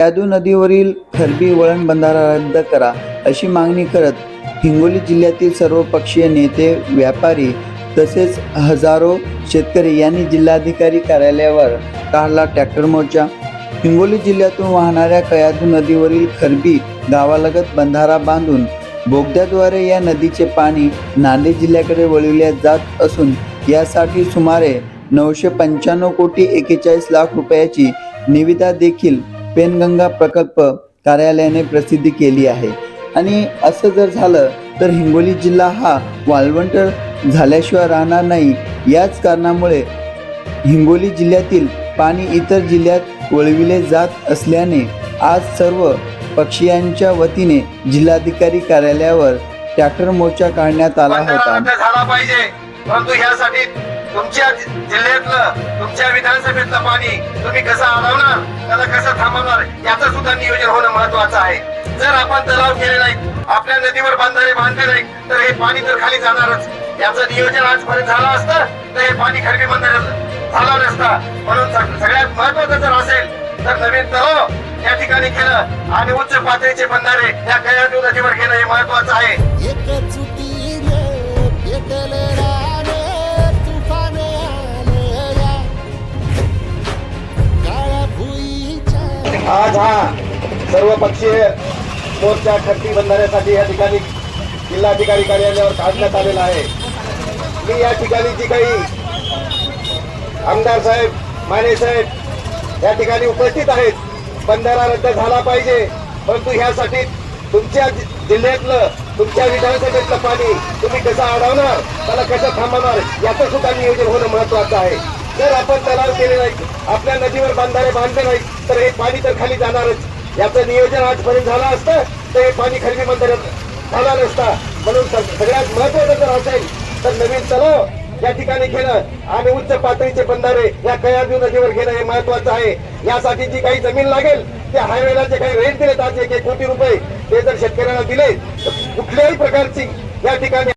यादू नदीवरील खरबी वळण बंधारा रद्द करा अशी मागणी करत हिंगोली जिल्ह्यातील सर्व पक्षीय नेते व्यापारी तसेच हजारो शेतकरी यांनी जिल्हाधिकारी कार्यालयावर काढला ट्रॅक्टर मोर्चा. हिंगोली जिल्ह्यातून वाहणाऱ्या कयादू नदीवरील खरबी गावालगत बंधारा बांधून बोगद्याद्वारे या नदीचे पाणी नांदेड जिल्ह्याकडे वळविले जात असून यासाठी सुमारे नऊशे पंच्याण्णव कोटी एकेचाळीस लाख रुपयाची निविदा देखील पेनगंगा प्रकल्प कार्यालयाने प्रसिद्धी केली आहे. आणि असं जर झालं तर हिंगोली जिल्हा हा वाळवंट झाल्याशिवाय राहणार नाही. याच कारणामुळे हिंगोली जिल्ह्यातील पाणी इतर जिल्ह्यात वळविले जात असल्याने आज सर्व पक्षीयांच्या वतीने जिल्हाधिकारी कार्यालयावर ट्रॅक्टर मोर्चा काढण्यात आला होता. झाला पाहिजे. परंतु ह्यासाठी तुमच्या जिल्ह्यातलं तुमच्या विधानसभेतलं पाणी तुम्ही कसं अडवणार त्याला कसं थांबवणार? याचं सुद्धा नियोजन होणं महत्वाचं आहे. जर आपण तलाव केले नाही आपल्या नदीवर बांधारे बांधले नाही तर हे पाणी तर खाली जाणारच. याचं नियोजन आजपर्यंत झालं असतं तर हे पाणी खडबी बंधाऱ्यात झाला नसता. म्हणून सगळ्यात महत्वाचं जर असेल तर नवीन तलाव या ठिकाणी केलं आणि उच्च पातळीचे बंधारे या कयादू नदीवर घेणं हे महत्वाचं आहे. आज हा सर्व पक्षीय मोर्चा खट्टी बंधाऱ्यासाठी या ठिकाणी जिल्हाधिकारी कार्यालयावर काढण्यात आलेला आहे. मी या ठिकाणी जी काही आमदार साहेब माने साहेब या ठिकाणी उपस्थित आहेत. बंधारा रद्द झाला पाहिजे. परंतु ह्यासाठी तुमच्या जिल्ह्यातलं तुमच्या विधानसभेतलं पाणी तुम्ही कसं अडवणार? त्याला कसं थांबवणार? याचं सुद्धा नियोजन होणं महत्वाचं आहे. जर आपण तलाव केले नाही आपल्या नदीवर बांधारे बांधले नाही तर हे पाणी तर खाली जाणारच. याचं नियोजन आजपर्यंत झालं असतं तर हे पाणी खाली बंधाऱ्यात झाला नसता. म्हणून सगळ्यात महत्वाचं जर असेल तर नवीन तलाव या ठिकाणी घेणं आणि उच्च पातळीचे बंधारे या कयादू नदीवर घेणं हे महत्वाचं आहे. यासाठी जी काही जमीन लागेल त्या हायवेला जे काही रेट दिले आज एक एक कोटी रुपये ते जर शेतकऱ्यांना दिले तर कुठल्याही प्रकारची या ठिकाणी